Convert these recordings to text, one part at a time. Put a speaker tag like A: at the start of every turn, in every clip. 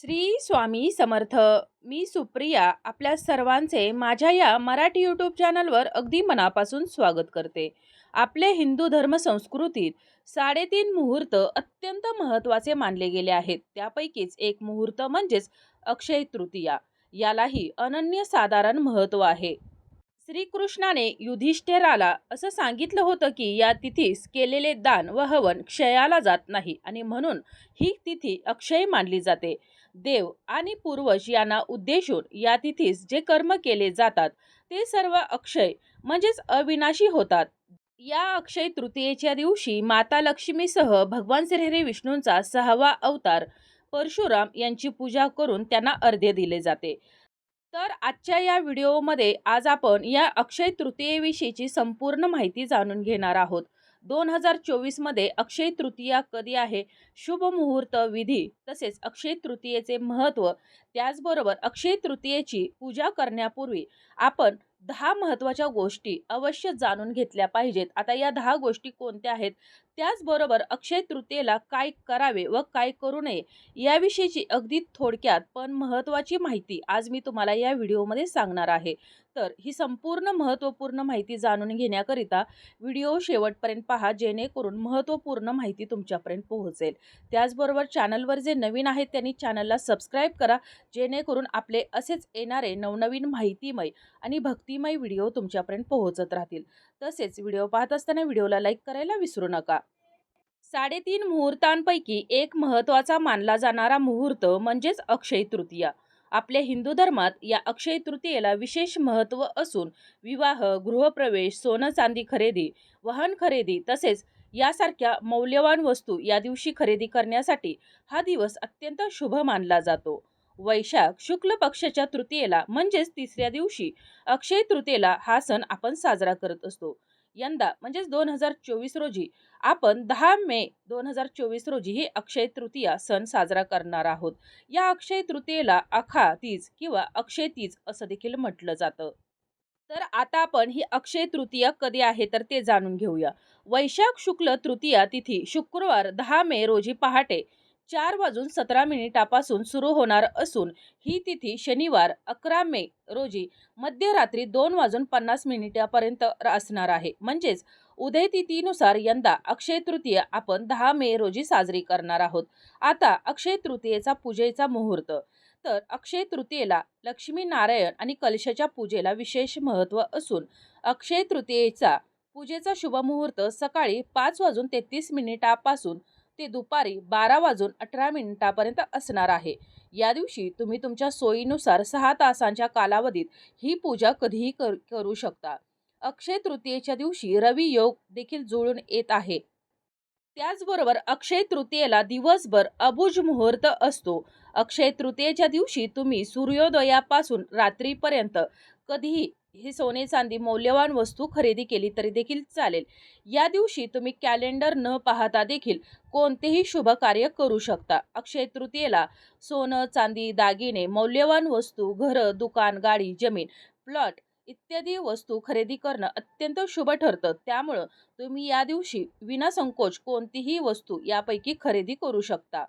A: श्री स्वामी समर्थ. मी सुप्रिया आपल्या सर्वांचे माझ्या या मराठी यूट्यूब चॅनलवर अगदी मनापासून स्वागत करते. आपले हिंदू धर्म संस्कृतीत साडेतीन मुहूर्त अत्यंत महत्त्वाचे मानले गेले आहेत. त्यापैकीच एक मुहूर्त म्हणजेच अक्षय तृतीया. यालाही अनन्यसाधारण महत्त्व आहे. श्रीकृष्णाने युधिष्ठिराला असं सांगितलं होतं की या तिथीस केलेले दान व हवन क्षयाला जात नाही आणि म्हणून ही तिथी अक्षय मानली जाते. देव आणि पूर्वज यांना उद्देशून या तिथीस जे कर्म केले जातात ते सर्व अक्षय म्हणजेच अविनाशी होतात. या अक्षय तृतीयेच्या दिवशी माता लक्ष्मीसह भगवान श्रीहरी विष्णूंचा सहावा अवतार परशुराम यांची पूजा करून त्यांना अर्धे दिले जाते. तर आजच्या या व्हिडिओमध्ये आज आपण या अक्षय तृतीयेविषयीची संपूर्ण माहिती जाणून घेणार आहोत. दोन हजार चोवीसमध्ये अक्षय तृतीया कधी आहे? शुभ मुहूर्त विधी तसेच अक्षय तृतीयेचे महत्त्व. त्याचबरोबर अक्षय तृतीयेची पूजा करण्यापूर्वी आपण दहा महत्त्वाच्या गोष्टी अवश्य जाणून घेतल्या पाहिजेत. आता या दहा गोष्टी कोणत्या आहेत? त्याचबरोबर अक्षय तृतीयेला काय करावे व काय करू नये याविषयीची अगदी थोडक्यात पण महत्त्वाची माहिती आज मी तुम्हाला या व्हिडिओमध्ये सांगणार आहे. तर ही संपूर्ण महत्त्वपूर्ण माहिती जाणून घेण्याकरिता व्हिडिओ शेवटपर्यंत पहा जेणेकरून महत्त्वपूर्ण माहिती तुमच्यापर्यंत पोहोचेल. त्याचबरोबर चॅनलवर जे नवीन आहेत त्यांनी चॅनलला सबस्क्राईब करा जेणेकरून आपले असेच येणारे नवनवीन माहितीमय आणि भक्तिमय व्हिडिओ तुमच्यापर्यंत पोहोचत राहतील. तसेच व्हिडिओ पाहत असताना व्हिडिओला लाईक करायला विसरू नका. साडेतीन मुहूर्तांपैकी एक महत्त्वाचा मानला जाणारा मुहूर्त म्हणजेच अक्षय तृतीया. आपल्या हिंदू धर्मात या अक्षय तृतीयेला विशेष महत्त्व असून विवाह गृहप्रवेश सोनं चांदी खरेदी वाहन खरेदी तसेच यासारख्या मौल्यवान वस्तू या दिवशी खरेदी करण्यासाठी हा दिवस अत्यंत शुभ मानला जातो. वैशाख शुक्ल पक्षाच्या तृतीयेला म्हणजेच तिसऱ्या दिवशी अक्षय तृतीयेला हा सण आपण साजरा करत असतो. यंदा म्हणजेच दोन हजार चोवीस रोजी आपण दहा मे दोन हजार चोवीस रोजी ही अक्षय तृतीया सण साजरा करणार आहोत. या अक्षय तृतीयेला अखा तीज किंवा अक्षय तीज असं देखील म्हटलं जातं. तर आता आपण ही अक्षय तृतीया कधी आहे तर ते जाणून घेऊया. वैशाख शुक्ल तृतीया तिथी शुक्रवार दहा मे रोजी पहाटे चार वाजून सतरा मिनिटापासून सुरू होणार असून ही तिथी शनिवार अकरा मे रोजी मध्यरात्री दोन वाजून पन्नास मिनिटापर्यंत असणार आहे. म्हणजेच उदय तिथीनुसार यंदा अक्षय तृतीय आपण दहा मे रोजी साजरी करणार आहोत. आता अक्षय तृतीयेचा पूजेचा मुहूर्त. तर अक्षय तृतीयेला लक्ष्मी नारायण आणि कलशाच्या पूजेला विशेष महत्त्व असून अक्षय तृतीयेचा पूजेचा शुभमुहूर्त सकाळी पाच वाजून तेहतीस मिनिटापासून ते दुपारी बारा वाजून अठरा मिनिटापर्यंत असणार आहे. या दिवशी तुम्ही तुमच्या सोयीनुसार सहा तासांच्या कालावधीत ही पूजा कधीही कर करू शकता. अक्षय तृतीयेच्या दिवशी रवी योग देखील जुळून येत आहे. त्याचबरोबर अक्षय तृतीयेला दिवसभर अबुज मुहूर्त असतो. अक्षय तृतीयेच्या दिवशी तुम्ही सूर्योदयापासून रात्रीपर्यंत कधीही ही सोने चांदी मौल्यवान वस्तू खरेदी केली तरी देखील चालेल. या दिवशी तुम्ही कॅलेंडर न पाहता देखील कोणतेही शुभ कार्य करू शकता. अक्षय तृतीयेला सोनं चांदी दागिने मौल्यवान वस्तू घरं दुकान गाडी जमीन प्लॉट इत्यादी वस्तू खरेदी करणं अत्यंत शुभ ठरतं. त्यामुळं तुम्ही या दिवशी विनासंकोच कोणतीही वस्तू यापैकी खरेदी करू शकता.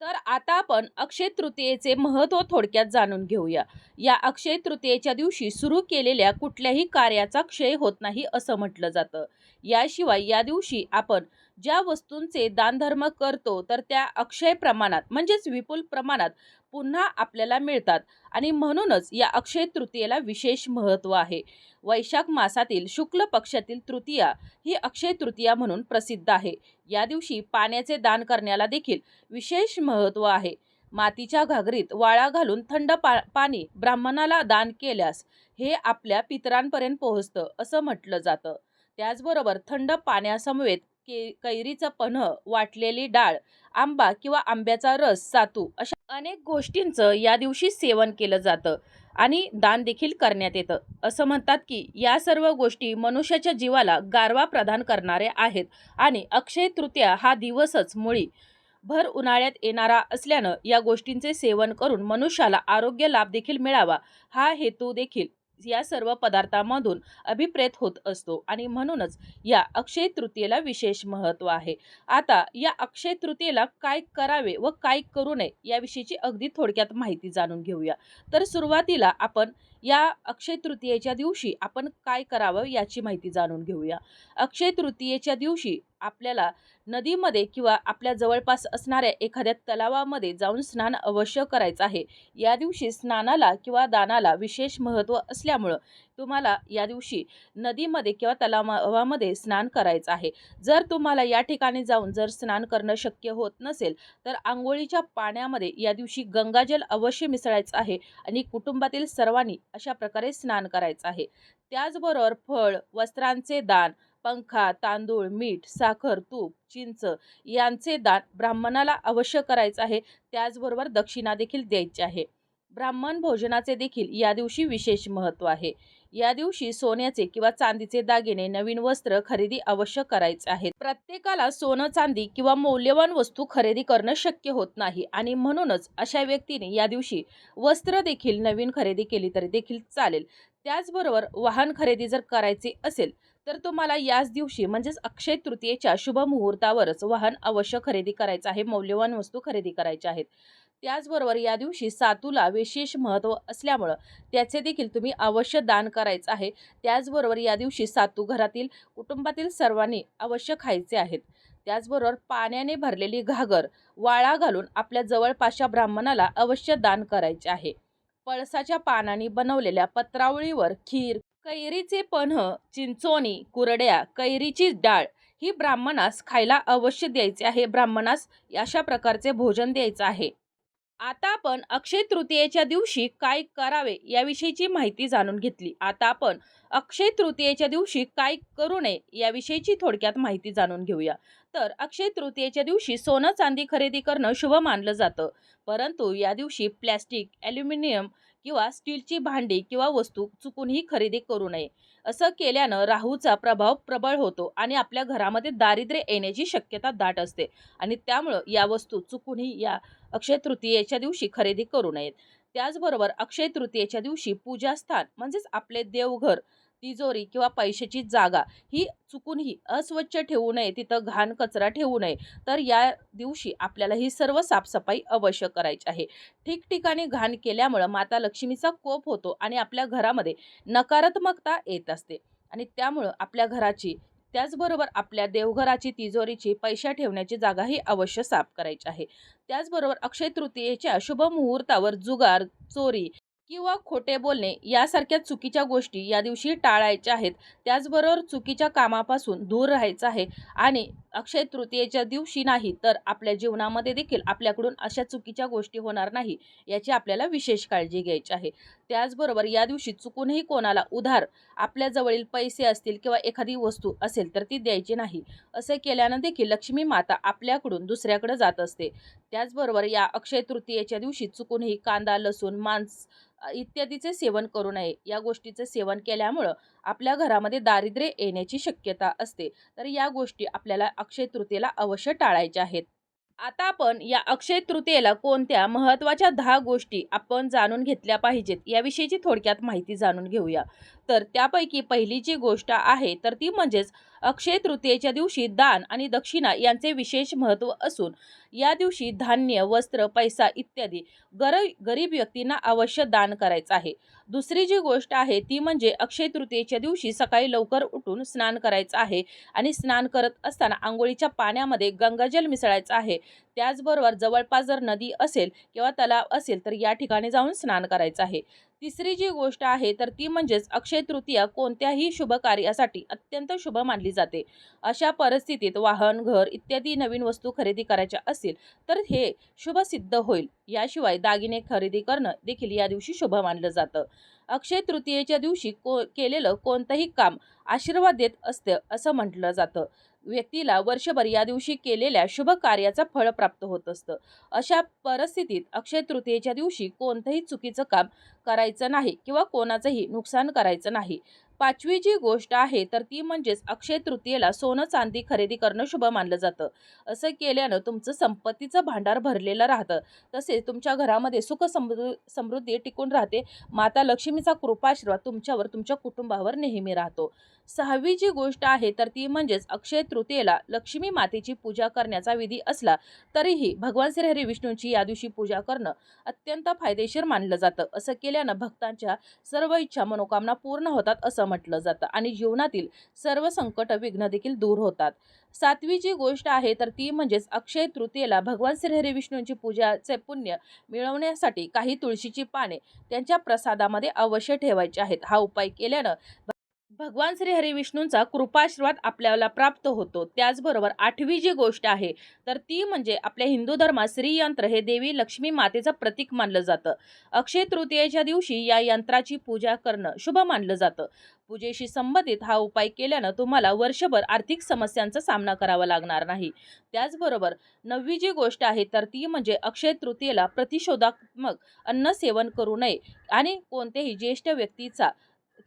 A: तर आता आपण अक्षय तृतीयेचे महत्त्व थोडक्यात जाणून घेऊया. या अक्षय तृतीयेच्या दिवशी सुरू केलेल्या कुठल्याही कार्याचा क्षय होत नाही असं म्हटलं जातं. याशिवाय या दिवशी आपण ज्या वस्तूंचे दानधर्म करतो तर त्या अक्षय प्रमाणात म्हणजेच विपुल प्रमाणात पुन्हा आपल्याला मिळतात. आणि म्हणूनच या अक्षय तृतीयेला विशेष महत्त्व आहे. वैशाख मासातील शुक्ल पक्षातील तृतीया ही अक्षय तृतीया म्हणून प्रसिद्ध आहे. या दिवशी पाण्याचे दान करण्याला देखील विशेष महत्त्व आहे. मातीच्या घागरीत वाळा घालून थंड पा पाणी ब्राह्मणाला दान केल्यास हे आपल्या पितरांपर्यंत पोहोचतं असं म्हटलं जातं. त्याचबरोबर थंड पाण्यासमवेत के कैरीचं पन्ह वाटलेली डाळ आंबा किंवा आंब्याचा रस सातू अशा अनेक गोष्टींचं या दिवशी सेवन केलं जातं आणि दान देखील करण्यात येतं. असं म्हणतात की या सर्व गोष्टी मनुष्याच्या जीवाला गारवा प्रदान करणारे आहेत आणि अक्षय तृतीया हा दिवसच मुळी भर उन्हाळ्यात येणारा असल्यानं या गोष्टींचे सेवन करून मनुष्याला आरोग्य लाभ देखील मिळावा. हा हेतू देखील या सर्व पदार्थांमधून अभिप्रेत होत असतो. आणि म्हणूनच या अक्षय तृतीयेला विशेष महत्त्व आहे. आता या अक्षय तृतीयेला काय करावे व काय करू नये याविषयीची अगदी थोडक्यात माहिती जाणून घेऊया. तर सुरुवातीला आपण या अक्षय तृतीयेच्या दिवशी आपण काय करावं याची माहिती जाणून घेऊया. अक्षय तृतीयेच्या दिवशी आपल्याला नदीमध्ये किंवा आपल्या जवळपास असणाऱ्या एखाद्या तलावामध्ये जाऊन स्नान अवश्य करायचं आहे. या दिवशी स्नानाला किंवा दानाला विशेष महत्त्व असल्यामुळं तुम्हाला या दिवशी नदीमध्ये किंवा तलावामध्ये स्नान करायचं आहे. जर तुम्हाला या ठिकाणी जाऊन जर स्नान करणं शक्य होत नसेल तर आंघोळीच्या पाण्यामध्ये या दिवशी गंगाजल अवश्य मिसळायचं आहे आणि कुटुंबातील सर्वांनी अशा प्रकारे स्नान करायचं आहे. त्याचबरोबर फळ वस्त्रांचे दान पंखा तांदूळ मीठ साखर तूप चिंच यांचे दान ब्राह्मणाला अवश्य करायचं आहे. त्याचबरोबर दक्षिणा देखील द्यायची आहे. ब्राह्मण भोजनाचे देखील या दिवशी विशेष महत्त्व आहे. या दिवशी सोन्याचे किंवा चांदीचे दागिने नवीन वस्त्र खरेदी अवश्य करायचे आहेत. प्रत्येकाला सोनं चांदी किंवा मौल्यवान वस्तू खरेदी करणं शक्य होत नाही आणि म्हणूनच अशा व्यक्तीने या दिवशी वस्त्र देखील नवीन खरेदी केली तरी देखील चालेल. त्याचबरोबर वाहन खरेदी जर करायचे असेल तर तुम्हाला याच दिवशी म्हणजेच अक्षय तृतीयेच्या शुभ मुहूर्तावरच वाहन अवश्य खरेदी करायचं आहे मौल्यवान वस्तू खरेदी करायच्या आहेत. त्याचबरोबर या दिवशी सातूला विशेष महत्त्व असल्यामुळं त्याचे देखील तुम्ही अवश्य दान करायचं आहे. त्याचबरोबर या दिवशी सातू घरातील कुटुंबातील सर्वांनी अवश्य खायचे आहेत. त्याचबरोबर पाण्याने भरलेली घागर वाळा घालून आपल्या जवळपासच्या ब्राह्मणाला अवश्य दान करायचे आहे. पळसाच्या पानाने बनवलेल्या पत्रावळीवर खीर कैरीचे पन्ह चिंचोणी कुरड्या कैरीची डाळ ही ब्राह्मणास खायला अवश्य द्यायचे आहे. ब्राह्मणास अशा प्रकारचे भोजन द्यायचं आहे. आता आपण अक्षय तृतीयेच्या दिवशी काय करावे याविषयीची माहिती जाणून घेतली. आता आपण अक्षय तृतीयेच्या दिवशी काय करू नये याविषयीची थोडक्यात माहिती जाणून घेऊया. तर अक्षय तृतीयेच्या दिवशी सोनं चांदी खरेदी करणं शुभ मानलं जातं. परंतु या दिवशी प्लॅस्टिक ॲल्युमिनियम किंवा स्टीलची भांडी किंवा वस्तू चुकूनही खरेदी करू नये. असं केल्यानं राहूचा प्रभाव प्रबळ होतो आणि आपल्या घरामध्ये दारिद्र्य येण्याची शक्यता दाट असते आणि त्यामुळं या वस्तू चुकूनही या अक्षय तृतीयेच्या दिवशी खरेदी करू नयेत. त्याचबरोबर अक्षय तृतीयेच्या दिवशी पूजास्थान म्हणजेच आपले देवघर तिजोरी किंवा पैशाची जागा ही चुकूनही अस्वच्छ ठेवू नये तिथं घाण कचरा ठेवू नये तर या दिवशी आपल्याला ही सर्व साफसफाई अवश्य करायची आहे. ठिकठिकाणी घाण केल्यामुळं माता लक्ष्मीचा कोप होतो आणि आपल्या घरामध्ये नकारात्मकता येत असते. आणि त्यामुळं आपल्या घराची त्याचबरोबर आपल्या देवघराची तिजोरीची पैशा ठेवण्याची जागाही अवश्य साफ करायची आहे. त्याचबरोबर अक्षय तृतीयेच्या शुभ मुहूर्तावर जुगार चोरी किंवा खोटे बोलणे यासारख्या चुकीच्या गोष्टी या दिवशी टाळायच्या आहेत. त्याचबरोबर चुकीच्या कामापासून दूर राहायचं आहे आणि अक्षय तृतीयेच्या दिवशी नाही तर आपल्या जीवनामध्ये देखील आपल्याकडून अशा चुकीच्या गोष्टी होणार नाही याची आपल्याला विशेष काळजी घ्यायची आहे. त्याचबरोबर या दिवशी चुकूनही कोणाला उधार आपल्याजवळील पैसे असतील किंवा एखादी वस्तू असेल तर ती द्यायची नाही. असे केल्यानं देखील लक्ष्मी माता आपल्याकडून दुसऱ्याकडे जात असते. त्याचबरोबर या अक्षय तृतीयेच्या दिवशी चुकूनही कांदा लसूण मांस इत्यादीचे सेवन करू नये. या गोष्टीचे सेवन केल्यामुळं आपल्या घरामध्ये दारिद्र्य येण्याची शक्यता असते. तर या गोष्टी आपल्याला अक्षय तृतीयेला अवश्य टाळायच्या आहेत. आता आपण या अक्षय तृतीयेला कोणत्या महत्त्वाच्या दहा गोष्टी आपण जाणून घेतल्या पाहिजेत याविषयीची थोडक्यात माहिती जाणून घेऊया. तर त्यापैकी पहिली जी गोष्ट आहे तर ती म्हणजेच अक्षय तृतीयेच्या दिवशी दान आणि दक्षिणा यांचे विशेष महत्त्व असून या दिवशी धान्य वस्त्र पैसा इत्यादी गर गरीब व्यक्तींना अवश्य दान करायचं आहे. दुसरी जी गोष्ट आहे ती म्हणजे अक्षय तृतीयेच्या दिवशी सकाळी लवकर उठून स्नान करायचं आहे आणि स्नान करत असताना आंघोळीच्या पाण्यामध्ये गंगाजल मिसळायचं आहे. त्याचबरोबर जवळपास जर नदी असेल किंवा तलाव असेल तर या ठिकाणी जाऊन स्नान करायचं आहे. तिसरी जी गोष्ट आहे तर ती म्हणजेच अक्षय तृतीया कोणत्याही शुभ कार्यासाठी अत्यंत शुभ मानली जाते. अशा परिस्थितीत वाहन घर इत्यादी नवीन वस्तू खरेदी करायच्या असतील तर हे शुभ सिद्ध होईल. याशिवाय दागिने खरेदी करणं देखील या दिवशी शुभ मानलं जातं. अक्षय तृतीयेच्या दिवशी को केलेलं कोणतंही काम आशीर्वाद देत असतं असं म्हटलं जातं. व्यक्तीला वर्षभर या दिवशी केलेल्या शुभ कार्याचं फळ प्राप्त होत असतं. अशा परिस्थितीत अक्षय तृतीयेच्या दिवशी कोणतंही चुकीचं काम करायचं नाही किंवा कोणाचंही नुकसान करायचं नाही. पाचवी जी गोष्ट आहे तर ती म्हणजेच अक्षय तृतीयेला सोनं चांदी खरेदी करणं शुभ मानलं जातं. असं केल्यानं तुमचं संपत्तीचं भांडार भरलेलं राहतं. तसेच तुमच्या घरामध्ये सुख समृ समृद्धी टिकून राहते. माता लक्ष्मीचा कृपाशीर्वाद तुमच्यावर तुमच्या कुटुंबावर नेहमी राहतो. सहावी जी गोष्ट आहे तर ती म्हणजेच अक्षय तृतीयेला लक्ष्मी मातेची पूजा करण्याचा विधी असला तरीही भगवान श्रीहरी विष्णूंची या दिवशी पूजा करणं अत्यंत फायदेशीर मानलं जातं. असं केल्यानं भक्तांच्या सर्व इच्छा मनोकामना पूर्ण होतात असं म्हटलं जातं आणि जीवनातील सर्व संकट विघ्न देखील दूर होतात. सातवी जी गोष्ट आहे तर ती म्हणजेच अक्षय तृतीयेला भगवान श्रीहरी विष्णूंची पूजाचे पुण्य मिळवण्यासाठी काही तुळशीची पाने त्यांच्या प्रसादामध्ये अवश्य ठेवायचे आहेत. हा उपाय केल्यानं भगवान श्री हरिविष्णूंचा कृपाशीर्वाद आपल्याला प्राप्त होतो. त्याचबरोबर आठवी जी गोष्ट आहे तर ती म्हणजे आपल्या हिंदू धर्मात श्रीयंत्र हे देवी लक्ष्मी मातेचं प्रतीक मानलं जातं. अक्षय तृतीयेच्या दिवशी या यंत्राची पूजा करणं शुभ मानलं जातं. पूजेशी संबंधित हा उपाय केल्यानं तुम्हाला वर्षभर आर्थिक समस्यांचा सामना करावा लागणार नाही. त्याचबरोबर नववी जी गोष्ट आहे तर ती म्हणजे अक्षय तृतीयेला प्रतिशोधात्मक अन्न सेवन करू नये आणि कोणत्याही ज्येष्ठ व्यक्तीचा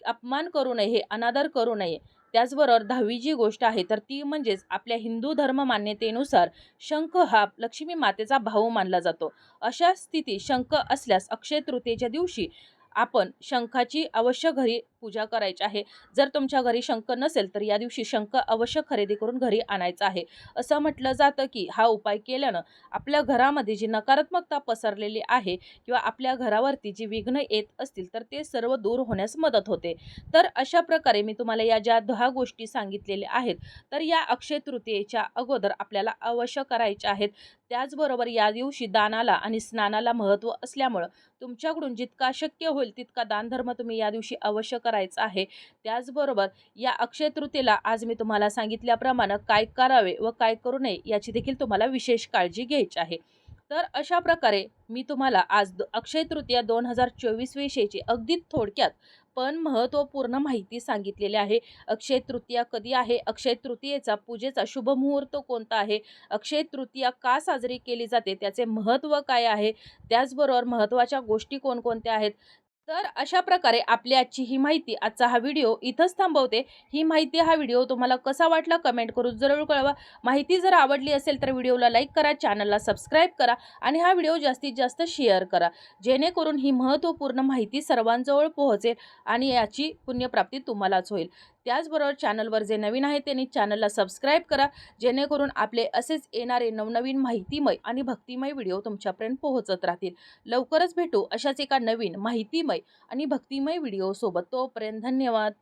A: अपमान करू नये हे अनादर करू नये. त्याचबरोबर दहावी जी गोष्ट आहे तर ती म्हणजेच आपल्या हिंदू धर्म मान्यतेनुसार शंख हा लक्ष्मी मातेचा भाऊ मानला जातो. अशा स्थितीत शंख असल्यास अक्षय तृतीयेच्या दिवशी आपण शंखाची अवश्य घरी पूजा करायची आहे. जर तुमच्या घरी शंख नसेल तर या दिवशी शंख अवश्य खरेदी करून घरी आणायचा आहे. असं म्हटलं जातं की हा उपाय केल्यानं आपल्या घरामध्ये जी नकारात्मकता पसरलेली आहे किंवा आपल्या घरावरती जी विघ्न येत असतील तर ते सर्व दूर होण्यास मदत होते. तर अशा प्रकारे मी तुम्हाला या ज्या दहा गोष्टी सांगितलेल्या आहेत तर या अक्षय तृतीयेच्या अगोदर आपल्याला अवश्य करायच्या आहेत. त्याचबरोबर या दिवशी दानाला आणि स्नानाला महत्त्व असल्यामुळं तुमच्याकडून जितका शक्य होईल तितका दानधर्म तुम्ही या दिवशी अवश्य करायचा आहे. त्याचबरोबर या अक्षय तृतीला आज मी तुम्हाला सांगितल्याप्रमाणे काय करावे व काय करू नये याची देखील तुम्हाला विशेष काळजी घ्यायची आहे. तर अशा प्रकारे मी तुम्हाला आज द- अक्षय तृतीया दोन हजार चोवीस विषयीची अगदी थोडक्यात पण महत्त्वपूर्ण माहिती सांगितलेली आहे. अक्षय तृतीया कधी आहे? अक्षय तृतीयेचा पूजेचा शुभ मुहूर्त कोणता आहे? अक्षय तृतीया का साजरी केली जाते? त्याचे महत्त्व काय आहे? त्याचबरोबर महत्त्वाच्या गोष्टी कोणकोणत्या आहेत? तर अशा प्रकारे आपली आजची ही माहिती आजचा हा व्हिडिओ इथंच थांबवते. ही माहिती हा व्हिडिओ तुम्हाला कसा वाटला कमेंट करून जरूर कळवा. माहिती जर आवडली असेल तर व्हिडिओला लाईक करा चॅनलला सबस्क्राईब करा आणि हा व्हिडिओ जास्तीत जास्त शेअर करा. जेणेकरून ही महत्त्वपूर्ण माहिती सर्वांजवळ पोहोचेल आणि याची पुण्यप्राप्ती तुम्हालाच होईल. त्याचबरोबर चॅनलवर जे नवीन आहे त्यांनी चॅनलला सबस्क्राईब करा जेणेकरून आपले असेच येणारे नवनवीन माहितीमय आणि भक्तिमय व्हिडिओ तुमच्यापर्यंत पोहोचत राहतील. लवकरच भेटू अशाच एका नवीन माहितीमय आणि भक्तिमय व्हिडिओसोबत. तोपर्यंत धन्यवाद.